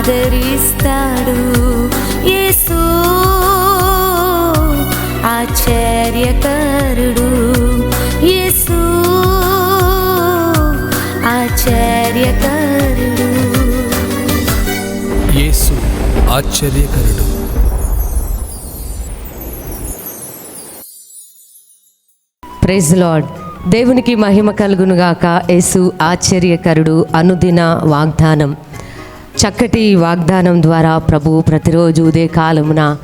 ఆదరిస్తాడు యేసు. ఆశ్చర్యకరుడు యేసు. ఆశ్చర్యకరుడు. యేసు ఆశ్చర్యకరుడు. Praise Lord. దేవునికి మహిమ కలుగునుగాక. యేసు ఆశ్చర్యకరుడు. అనుదిన వాగ్దానం. చక్కటి వాగ్దానం ద్వారా ప్రభు ప్రతిరోజు ఉదయ కాలమున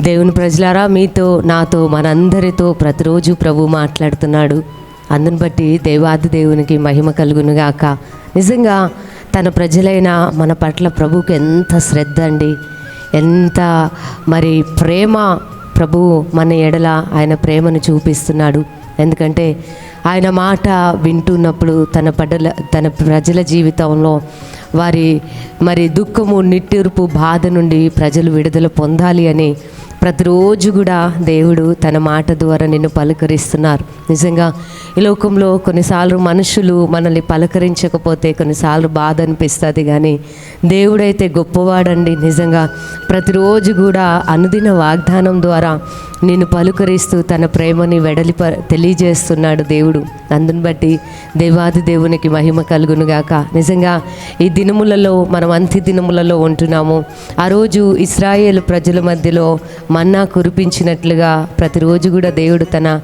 దేవుని ప్రజలారా మీతో నాతో మనందరితో ప్రతిరోజు ప్రభు మాట్లాడుతున్నాడు. అందుని బట్టి దేవాది దేవునికి మహిమ కలుగునుగాక. నిజంగా తన ప్రజలైన మన పట్ల ప్రభువుకి ఎంత శ్రద్ధ అండి. ఎంత మరి ప్రేమ ప్రభువు మన ఎడల ఆయన ప్రేమను చూపిస్తున్నాడు. ఎందుకంటే ఆయన మాట వింటున్నప్పుడు తన పడల తన ప్రజల జీవితంలో వారి మరి దుఃఖము నిట్టూర్పు బాధ నుండి ప్రజలు విడుదల పొందాలి అని ప్రతిరోజు కూడా దేవుడు తన మాట ద్వారా నిన్ను పలకరిస్తున్నారు. నిజంగా ఈ లోకంలో కొన్నిసార్లు మనుషులు మనల్ని పలకరించకపోతే కొన్నిసార్లు బాధ అనిపిస్తుంది కానీ దేవుడైతే గొప్పవాడండి. నిజంగా ప్రతిరోజు కూడా అనుదిన వాగ్దానం ద్వారా నిన్ను పలుకరిస్తూ తన ప్రేమని వెడలి తెలియజేస్తున్నాడు దేవుడు. అందుని బట్టి దేవాది దేవునికి మహిమ కలుగునుగాక. నిజంగా ఈ దినములలో మనం అంత్య దినములలో ఉంటున్నాము. ఆ రోజు ఇస్రాయేల్ ప్రజల మధ్యలో మన్నా కురిపించినట్లుగా ప్రతిరోజు కూడా దేవుడు తన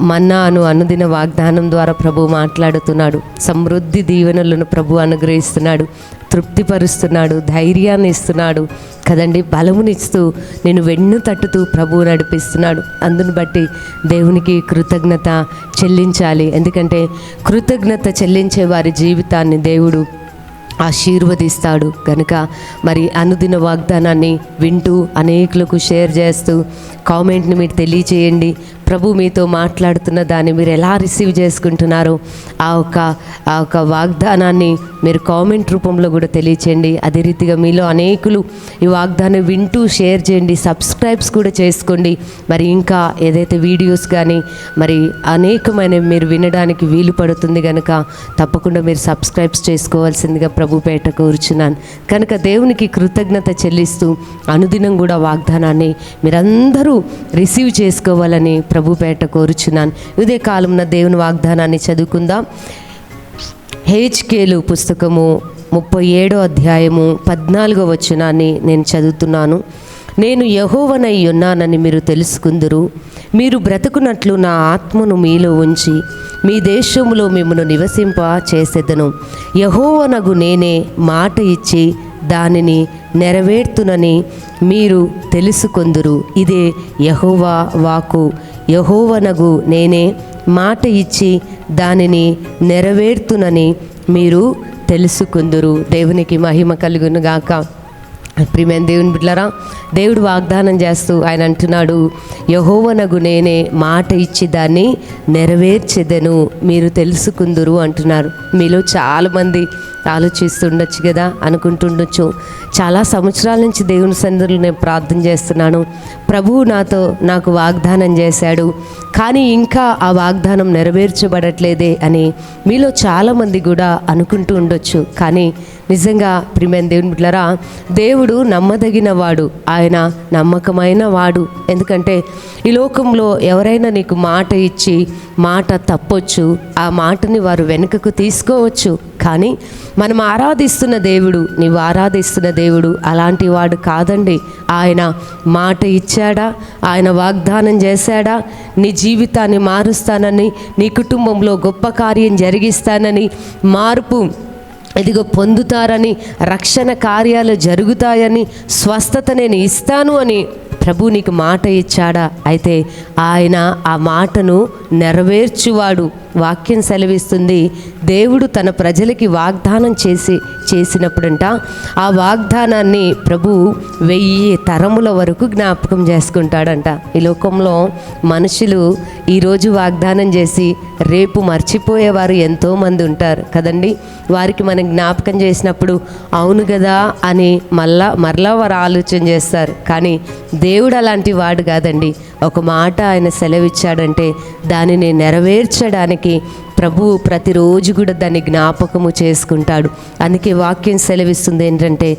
మన్నా అను అనుదిన వాగ్దానం ద్వారా ప్రభు మాట్లాడుతున్నాడు. సమృద్ధి దీవెనలను ప్రభు అనుగ్రహిస్తున్నాడు. తృప్తిపరుస్తున్నాడు ధైర్యాన్ని ఇస్తున్నాడు. కదండి? బలమునిస్తూ నేను వెన్ను తట్టుతూ ప్రభువు నడిపిస్తున్నాడు. అందును బట్టి దేవునికి కృతజ్ఞత చెల్లించాలి. ఎందుకంటే కృతజ్ఞత చెల్లించే వారి జీవితాన్ని దేవుడు ఆశీర్వదిస్తాడు. కనుక మరి అనుదిన వాగ్దానాన్ని వింటూ అనేకులకు షేర్ చేస్తూ కామెంట్ని మీరు తెలియచేయండి. ప్రభు మీతో మాట్లాడుతున్న దాన్ని మీరు ఎలా రిసీవ్ చేసుకుంటున్నారో ఆ ఒక ఆ ఒక వాగ్దానాన్ని మీరు కామెంట్ రూపంలో కూడా తెలియచేయండి. అదే రీతిగా మీలో అనేకులు ఈ వాగ్దానం వింటూ షేర్ చేయండి. సబ్స్క్రైబ్స్ కూడా చేసుకోండి. మరి ఇంకా ఏదైతే వీడియోస్ కానీ మరి అనేకమైన మీరు వినడానికి వీలు పడుతుంది కనుక తప్పకుండా మీరు సబ్స్క్రైబ్స్ చేసుకోవాల్సిందిగా ప్రభుపేట కోరుచున్నాను. కనుక దేవునికి కృతజ్ఞత చెల్లిస్తూ అనుదినం కూడా వాగ్దానాన్ని మీరందరూ రిసీవ్ చేసుకోవాలని ప్రభుపేట కోరుచున్నాను. ఇదే కాలంలో దేవుని వాగ్దానాన్ని చదువుకుందాం. హెచ్కేలు పుస్తకము ముప్పై ఏడో అధ్యాయము పద్నాలుగో వచనాన్ని నేను చదువుతున్నాను. నేను యహోవనై ఉన్నానని మీరు తెలుసుకుందురు. మీరు బ్రతుకున్నట్లు నా ఆత్మను మీలో ఉంచి మీ దేశంలో మిమ్మను నివసింప చేసేదను యహోవనగు నేనే మాట ఇచ్చి దానిని నెరవేర్తునని మీరు తెలుసుకొందురు. ఇదే యహోవా వాకు యహోవనగు నేనే మాట ఇచ్చి దానిని నెరవేర్తునని మీరు తెలుసుకుందురు. దేవునికి మహిమ కలుగును గాక. ప్రియమైన దేవుని బిడ్లరా దేవుడు వాగ్దానం చేస్తూ ఆయన అంటున్నాడు యహోవనగు నేనే మాట ఇచ్చి దాన్ని నెరవేర్చెదను. మీరు తెలుసుకుందురు అంటున్నారు. మీలో చాలామంది ఆలోచిస్తుండొచ్చు కదా అనుకుంటుండొచ్చు. చాలా సంవత్సరాల నుంచి దేవుని సన్నిధిలో నేను ప్రార్థన చేస్తున్నాను. ప్రభువు నాతో నాకు వాగ్దానం చేశాడు. కానీ ఇంకా ఆ వాగ్దానం నెరవేర్చబడట్లేదే అని మీలో చాలామంది కూడా అనుకుంటూ ఉండొచ్చు. కానీ నిజంగా ప్రిమేన్ దేవుని బిడ్డరా దేవుడు నమ్మదగిన వాడు. ఆయన నమ్మకమైన వాడు. ఎందుకంటే ఈ లోకంలో ఎవరైనా నీకు మాట ఇచ్చి మాట తప్పొచ్చు. ఆ మాటని వారు వెనుకకు తీసుకోవచ్చు. కానీ మనం ఆరాధిస్తున్న దేవుడు నీవు ఆరాధిస్తున్న దేవుడు అలాంటి వాడు కాదండి. ఆయన మాట ఇచ్చాడా? ఆయన వాగ్దానం చేశాడా? నీ జీవితాన్ని మారుస్తానని నీ కుటుంబంలో గొప్ప కార్యం జరిగిస్తానని మార్పు ఇదిగో పొందుతారని రక్షణ కార్యాలు జరుగుతాయని స్వస్థత నేను ఇస్తాను అని ప్రభు నీకు మాట ఇచ్చాడా? అయితే ఆయన ఆ మాటను నెరవేర్చువాడు. వాక్యం సెలవిస్తుంది దేవుడు తన ప్రజలకి వాగ్దానం చేసి చేసినప్పుడంట ఆ వాగ్దానాన్ని ప్రభు వెయ్యి తరముల వరకు జ్ఞాపకం చేసుకుంటాడంట. ఈ లోకంలో మనుషులు ఈరోజు వాగ్దానం చేసి రేపు మర్చిపోయేవారు ఎంతోమంది ఉంటారు కదండి. వారికి మనం జ్ఞాపకం చేసినప్పుడు అవును కదా అని మళ్ళా మరలా వారు ఆలోచన చేస్తారు. కానీ దేవుడు అలాంటి వాడు కాదండి. ఒక మాట ఆయన సెలవిచ్చాడంటే దానిని నెరవేర్చడానికి ప్రభువు ప్రతిరోజు కూడా దాన్ని జ్ఞాపకము చేసుకుంటాడు. అందుకే వాక్యం సెలవిస్తుంది ఏంటంటే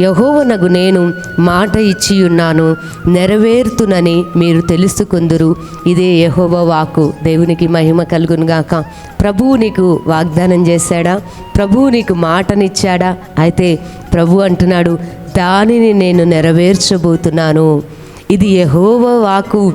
యహోవనగు నేను మాట ఇచ్చి ఉన్నాను నెరవేరుతునని మీరు తెలుసుకుందురు. ఇదే యహోవ వాకు దేవునికి మహిమ కలుగునుగాక ప్రభువు నీకు వాగ్దానం చేశాడా? ప్రభువు నీకు మాటనిచ్చాడా? అయితే ప్రభు అంటున్నాడు దానిని నేను నెరవేర్చబోతున్నాను. ఇది యహోవ వాకు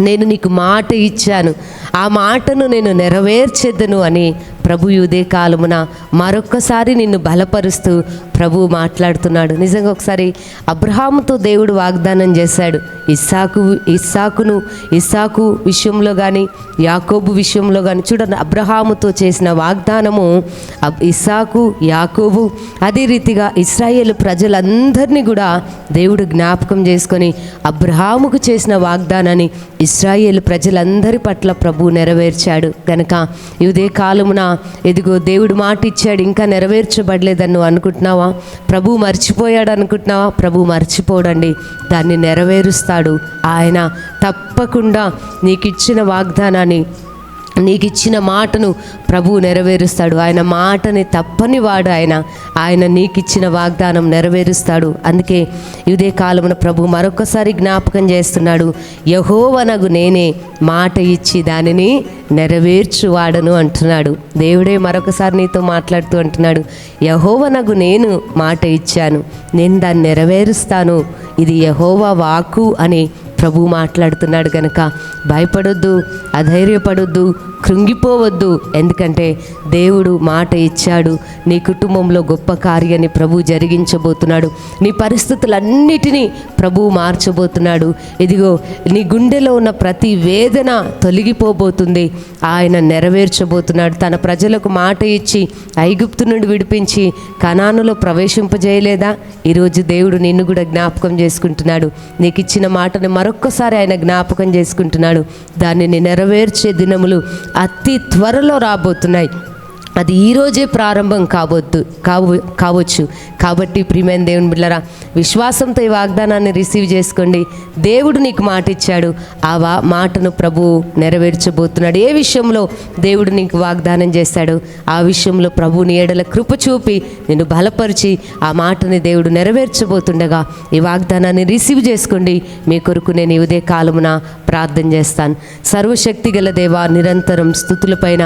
నేను నీకు మాట ఇచ్చాను. ఆ మాటను నేను నెరవేర్చెద్దను అని ప్రభు యుదే కాలమున మరొక్కసారి నిన్ను బలపరుస్తూ ప్రభు మాట్లాడుతున్నాడు. నిజంగా ఒకసారి అబ్రహాముతో దేవుడు వాగ్దానం చేశాడు. ఇస్సాకు ఇస్సాకును ఇస్సాకు విషయంలో కానీ యాకోబు విషయంలో కానీ చూడండి అబ్రహాముతో చేసిన వాగ్దానము ఇస్సాకు యాకోబు అదే రీతిగా ఇస్రాయేల్ ప్రజలందరినీ కూడా దేవుడు జ్ఞాపకం చేసుకొని అబ్రహాముకు చేసిన వాగ్దానాన్ని ఇస్రాయేల్ ప్రజలందరి పట్ల ప్రభు నెరవేర్చాడు. కనుక ఇదే కాలమున ఇదిగో దేవుడు మాట ఇచ్చాడు ఇంకా నెరవేర్చబడలేదని నువ్వు అనుకుంటున్నావా? ప్రభు మర్చిపోయాడు అనుకుంటున్నావా? ప్రభు మర్చిపోడండి దాన్ని నెరవేరుస్తాడు. ఆయన తప్పకుండా నీకు ఇచ్చిన వాగ్దానాన్ని నీకు ఇచ్చిన మాటను ప్రభువు నెరవేరుస్తాడు. ఆయన మాటని తప్పని వాడు ఆయన. ఆయన నీకు ఇచ్చిన వాగ్దానం నెరవేరుస్తాడు. అందుకే ఇదే కాలమున ప్రభు మరొకసారి జ్ఞాపకం చేస్తున్నాడు. యహోవనగు నేనే మాట ఇచ్చి దానిని నెరవేర్చువాడను అంటున్నాడు. దేవుడే మరొకసారి నీతో మాట్లాడుతూ అంటున్నాడు. యహోవనగు నేను మాట ఇచ్చాను. నేను దాన్ని నెరవేరుస్తాను. ఇది యహోవా వాకు అని ప్రభు మాట్లాడుతున్నాడు కనుక భయపడొద్దు అధైర్యపడొద్దు కృంగిపోవద్దు. ఎందుకంటే దేవుడు మాట ఇచ్చాడు. నీ కుటుంబంలో గొప్ప కార్యాన్ని ప్రభు జరిగించబోతున్నాడు. నీ పరిస్థితులన్నిటినీ ప్రభు మార్చబోతున్నాడు. ఇదిగో నీ గుండెలో ఉన్న ప్రతి వేదన తొలగిపోబోతుంది. ఆయన నెరవేర్చబోతున్నాడు. తన ప్రజలకు మాట ఇచ్చి ఐగుప్తు నుండి విడిపించి కనానులో ప్రవేశింపజేయలేదా? ఈరోజు దేవుడు నిన్ను కూడా జ్ఞాపకం చేసుకుంటున్నాడు. నీకు ఇచ్చిన మాటను మరొక్కసారి ఆయన జ్ఞాపకం చేసుకుంటున్నాడు. దానిని నెరవేర్చే దినములు అతి త్వరలో రాబోతున్నాయి. అది ఈరోజే ప్రారంభం కాబోద్దు కావు కావచ్చు. కాబట్టి ప్రియమైన దేవుని బిళ్ళరా విశ్వాసంతో ఈ వాగ్దానాన్ని రిసీవ్ చేసుకోండి. దేవుడు నీకు మాట ఇచ్చాడు ఆ వా మాటను ప్రభువు నెరవేర్చబోతున్నాడు. ఏ విషయంలో దేవుడు నీకు వాగ్దానం చేశాడు ఆ విషయంలో ప్రభువుని ఏడల కృప చూపి నిన్ను బలపరిచి ఆ మాటని దేవుడు నెరవేర్చబోతుండగా ఈ వాగ్దానాన్ని రిసీవ్ చేసుకోండి. మీ కొరకు నేను ఈ ఉదయ కాలమున ప్రార్థన చేస్తాను. సర్వశక్తి గల దేవా నిరంతరం స్థుతులపైన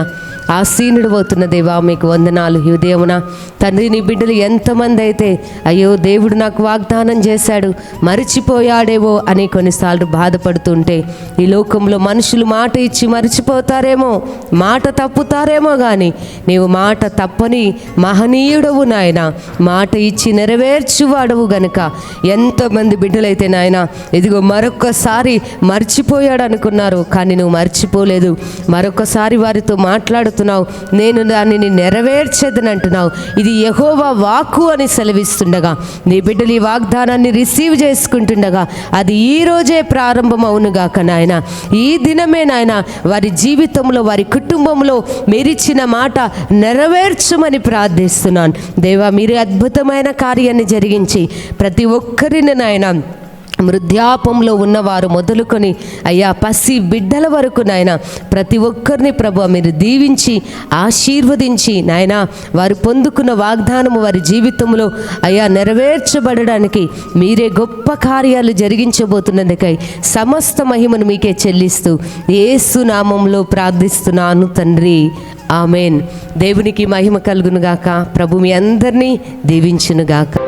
ఆసీనుడు అవుతున్న దేవా మీకు వందనాలు. హృదయమున తండ్రిని తండ్రి నీ బిడ్డలు ఎంతమంది అయితే అయ్యో దేవుడు నాకు వాగ్దానం చేశాడు మరిచిపోయాడేవో అని కొన్నిసార్లు బాధపడుతుంటే ఈ లోకంలో మనుషులు మాట ఇచ్చి మరిచిపోతారేమో మాట తప్పుతారేమో కానీ నీవు మాట తప్పని మహనీయుడవు నాయన. మాట ఇచ్చి నెరవేర్చువాడవు గనుక ఎంతమంది బిడ్డలైతే నాయన ఇదిగో మరొక్కసారి మర్చిపోయాడు అనుకున్నారు కానీ నువ్వు మర్చిపోలేదు. మరొకసారి వారితో మాట్లాడుతున్నావు. నేను దానిని నెరవేర్చేదని అంటున్నావు ఇది యహోవా వాక్కు అని సెలవిస్తుండగా. నీ బిడ్డలు ఈ వాగ్దానాన్ని రిసీవ్ చేసుకుంటుండగా. అది ఈ రోజే ప్రారంభం అవునుగాక నాయన. ఈ దినమే నాయన వారి జీవితంలో వారి కుటుంబంలో మీరిచ్చిన మాట నెరవేర్చమని ప్రార్థిస్తున్నాను. దేవా మీరు అద్భుతమైన కార్యాన్ని జరిగించి ప్రతి ఒక్కరిని నాయన వృద్ధాపంలో ఉన్నవారు మొదలుకొని అయ్యా పసి బిడ్డల వరకు నాయన ప్రతి ఒక్కరిని ప్రభు మీరు దీవించి ఆశీర్వదించి నాయన వారు పొందుకున్న వాగ్దానము వారి జీవితంలో అయ్యా నెరవేర్చబడడానికి మీరే గొప్ప కార్యాలు జరిగించబోతున్నందుకై సమస్త మహిమను మీకే చెల్లిస్తూ ఏసు నామంలో ప్రార్థిస్తున్నాను తండ్రి. ఆమెన్. దేవునికి మహిమ కలుగునుగాక. ప్రభు మీ అందరినీ దీవించునుగాక.